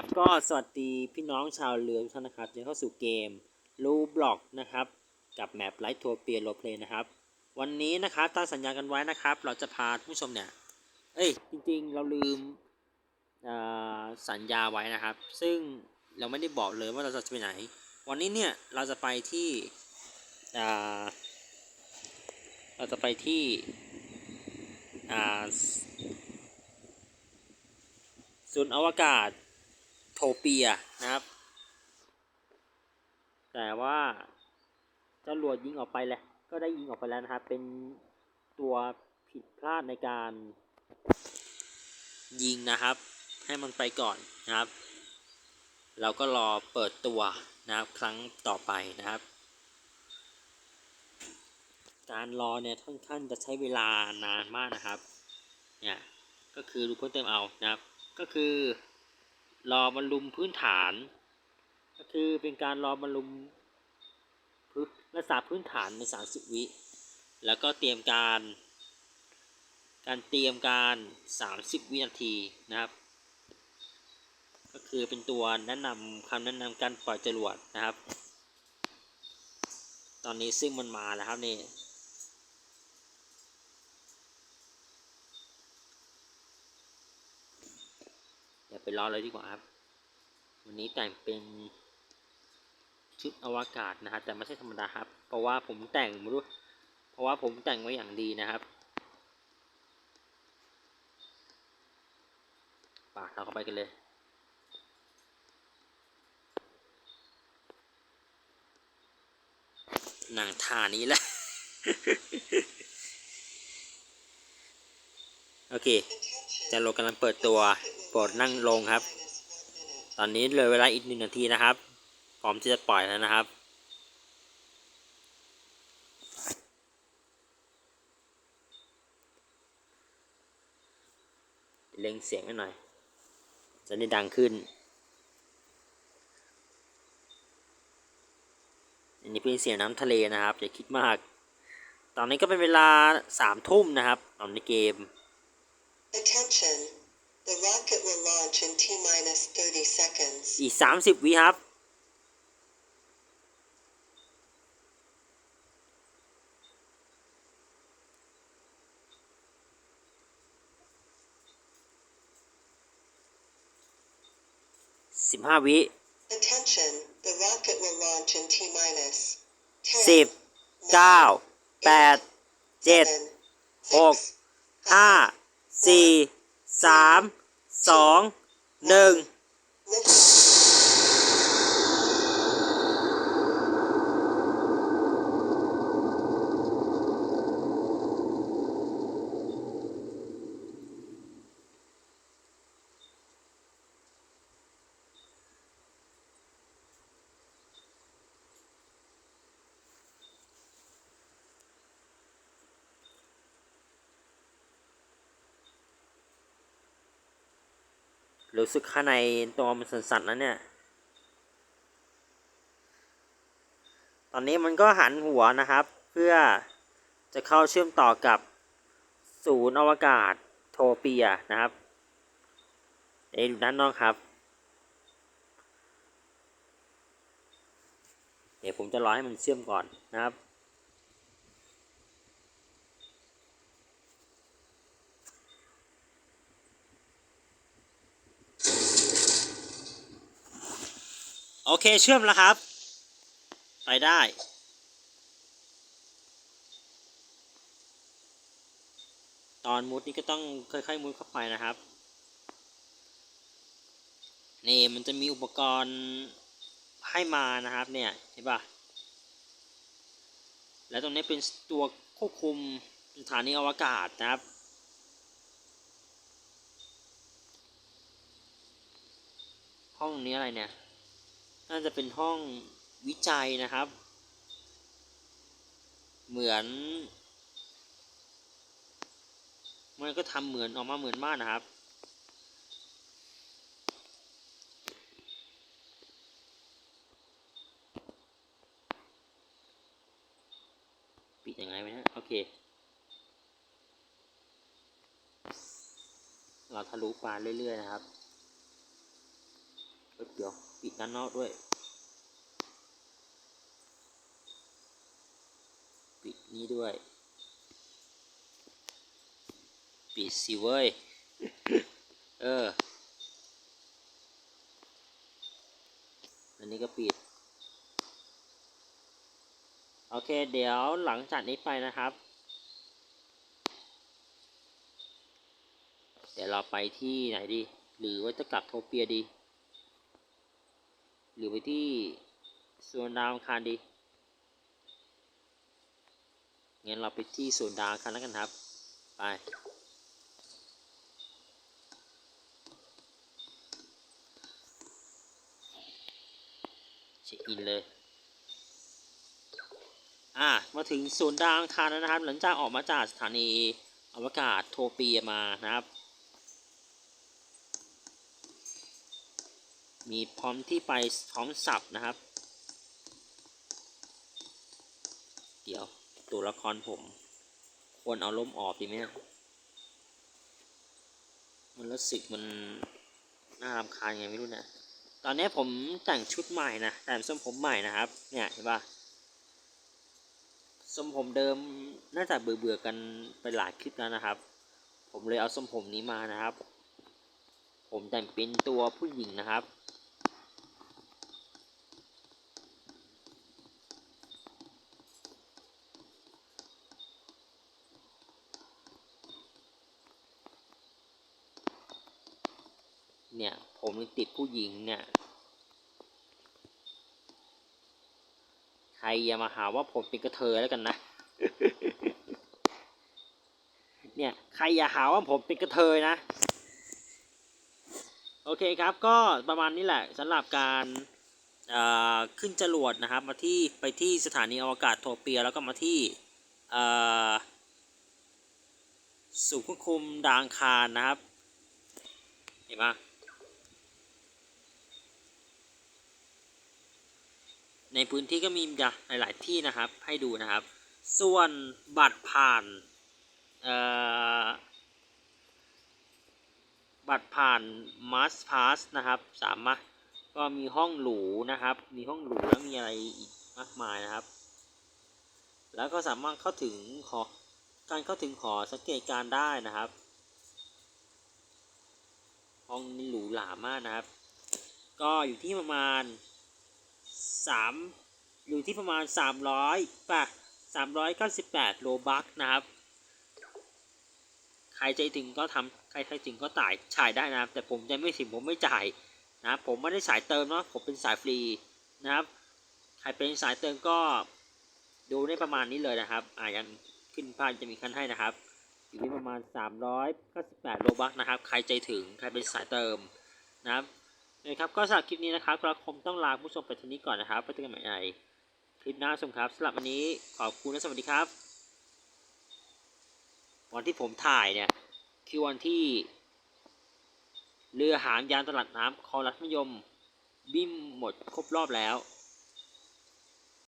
ครับก็สวัสดีพี่น้องชาวเรือทุกท่านนะครับที่เข้าสู่เกมรูบล็อกนะครับ กับแมปไลท์ทัวร์เปียโรเพลนะครับ วันนี้นะครับตามสัญญากันไว้นะครับ เราจะพาผู้ชมเนี่ย เอ้ย จริงๆ เราลืมสัญญาไว้นะครับ ซึ่งเราไม่ได้บอกเลยว่าเราจะไปไหน วันนี้เนี่ย เราจะไปที่เราจะไปที่ศูนย์อวกาศ โทเปียนะครับ แต่ว่าเจ้ารวดยิงออกไปแล้วก็ได้ยิงออกไปแล้วนะครับ เป็นตัวผิดพลาดในการยิงนะครับ ให้มันไปก่อนนะครับ เราก็รอเปิดตัวนะครับครั้งต่อไปนะครับ การรอเนี่ยค่อนข้างจะใช้เวลานานมากนะครับเนี่ยก็คือดูเพิ่มเติมเอานะครับ ก็คือ รอบรรลุมพื้นฐาน ก็คือเป็นการรอบรรลุมพื้นรักษาพื้นฐานใน 30 วิ แล้วก็เตรียมการ การเตรียมการ 30 วินาทีนะครับ ก็คือเป็นตัวแนะนำคำแนะนำการปล่อยจรวดนะครับ ตอนนี้ซึ่งมันมาแล้วครับนี่ ไปรอเลยดีกว่าครับ วันนี้แต่งเป็นชุดอวกาศนะครับแต่ไม่ใช่ธรรมดาครับ เพราะว่าผมแต่งไม่รู้เพราะว่าผมแต่งไว้อย่างดีนะครับปากเราเข้าไปกันเลยหนังท่านี้แหละ โอเคจะโลกำลังเปิดตัว โปรดนั่งลงครับ ตอนนี้เหลือเวลาอีกหนึ่งนาทีนะครับ พร้อมที่จะปล่อยแล้วนะครับเล็งเสียงให้หน่อย จะได้ดังขึ้น อันนี้เป็นเสียงน้ำทะเลนะครับ อย่าคิดมาก ตอนนี้ก็เป็นเวลาสามทุ่มนะครับตอนในเกม Attention. The rocket will launch in T minus 30 seconds. อีกสามสิบวิครับ สิบห้าวิ Attention. The rocket will launch in T minus สิบเก้าแปดเจ็ดหกห้าสี่สาม สองหนึ่ง รู้สึกข้างในตัวมันสั่นๆแล้วเนี่ย ตอนนี้มันก็หันหัวนะครับ เพื่อจะเข้าเชื่อมต่อกับศูนย์อวกาศโทเปียนะครับเอ๊ะอยู่ด้านนอกครับ เดี๋ยวผมจะรอให้มันเชื่อมก่อนนะครับ โอเคเชื่อมแล้วครับ ไปได้ ตอนมุดนี่ก็ต้องค่อยๆมุดเข้าไปนะครับ นี่มันจะมีอุปกรณ์ให้มานะครับเนี่ยเห็นปะแล้วตรงนี้เป็นตัวควบคุมสถานีอวกาศนะครับห้องนี้อะไรเนี่ย น่าจะเป็นห้องวิจัยนะครับ เหมือน มันก็ทำเหมือนออกมาเหมือนมากนะครับ ปิดยังไงไหมฮะ โอเค เราทะลุปานเรื่อย ๆ นะครับเดี๋ยว ปิดด้านนอกด้วย ปิดนี้ด้วย ปิดสิเว้ย เออ อันนี้ก็ปิด โอเค เดี๋ยวหลังจากนี้ไปนะครับ เดี๋ยวเราไปที่ไหนดี หรือว่าจะกลับโทเปียดี หรือไปที่สวนดาวอังคารดี งั้นเราไปที่สวนดาวอังคารแล้วกันครับ ไป เช็คอินเลย อะ มาถึงศูนดาวอังคารแล้วนะครับ หลังจากออกมาจากสถานีอวกาศโทเปียมานะครับ มีพร้อมที่ไปพร้อมสับนะครับ เดี๋ยวตัวละครผม ควรเอาล้มออกดีไหมมันรู้สึกมันน่ารำคาญไงไม่รู้นะ ตอนนี้ผมแต่งชุดใหม่นะแต่งทรงผมใหม่นะครับ เนี่ยเห็นปะทรงผมเดิมน่าจะเบื่อเบื่อๆกันไปหลายคลิปแล้วนะครับ ผมเลยเอาทรงผมนี้มานะครับ ผมแต่งเป็นตัวผู้หญิงนะครับ เนี่ย ผมติดผู้หญิงเนี่ย ใครอย่ามาหาว่าผมเป็นกระเทยแล้วกันนะ เนี่ย ใครอย่าหาว่าผมเป็นกระเทยนะ โอเคครับ ก็ประมาณนี้แหละสำหรับการขึ้นจรวดนะครับ มาที่ไปที่สถานีอวกาศโทเปียแล้วก็มาที่เอ่อศูนย์ควบคุมดางคารนะครับ เห็นปะ ในพื้นที่ก็มีหลาย ๆ ที่นะครับ ให้ดูนะครับ ส่วนบัตรผ่านบัตรผ่านมาสพาสนะครับ สามารถก็มีห้องหรูนะครับ มีห้องหรูแล้วมีอะไรอีกมากมายนะครับ แล้วก็สามารถเข้าถึงหอการเข้าถึงหอสังเกตการได้นะครับ ห้องนี้หรูหรามากนะครับ ก็อยู่ที่ประมาณ สามอยู่ที่ประมาณสามร้อยป่ะสามร้อยเก้าสิบแปดโลบักนะครับ ใครใจถึงก็ทำใครใจถึงก็จ่ายจ่ายได้นะครับ แต่ผมใจไม่ถึงผมไม่จ่ายนะครับผมไม่ได้สายเติมเนาะผมเป็นสายฟรีนะครับ ใครเป็นสายเติมก็ดูได้ประมาณนี้เลยนะครับ อ่ายังขึ้นภาพจะมีขั้นให้นะครับ อยู่ที่ประมาณ 398 โลบักนะครับ ใครใจถึง ใครเป็นสายเติมนะครับ นะครับก็สำหรับคลิปนี้นะครับเราคงต้องลาผู้ชมไปทีนี้ก่อนนะครับไปเจอกันใหม่ในคลิปหน้าชมครับสำหรับวันนี้ขอบคุณและสวัสดีครับ วันที่ผมถ่ายเนี่ยคือวันที่ เรือหางยานตลาดน้ำคลองรัฐมยม บิมหมดครบรอบแล้ว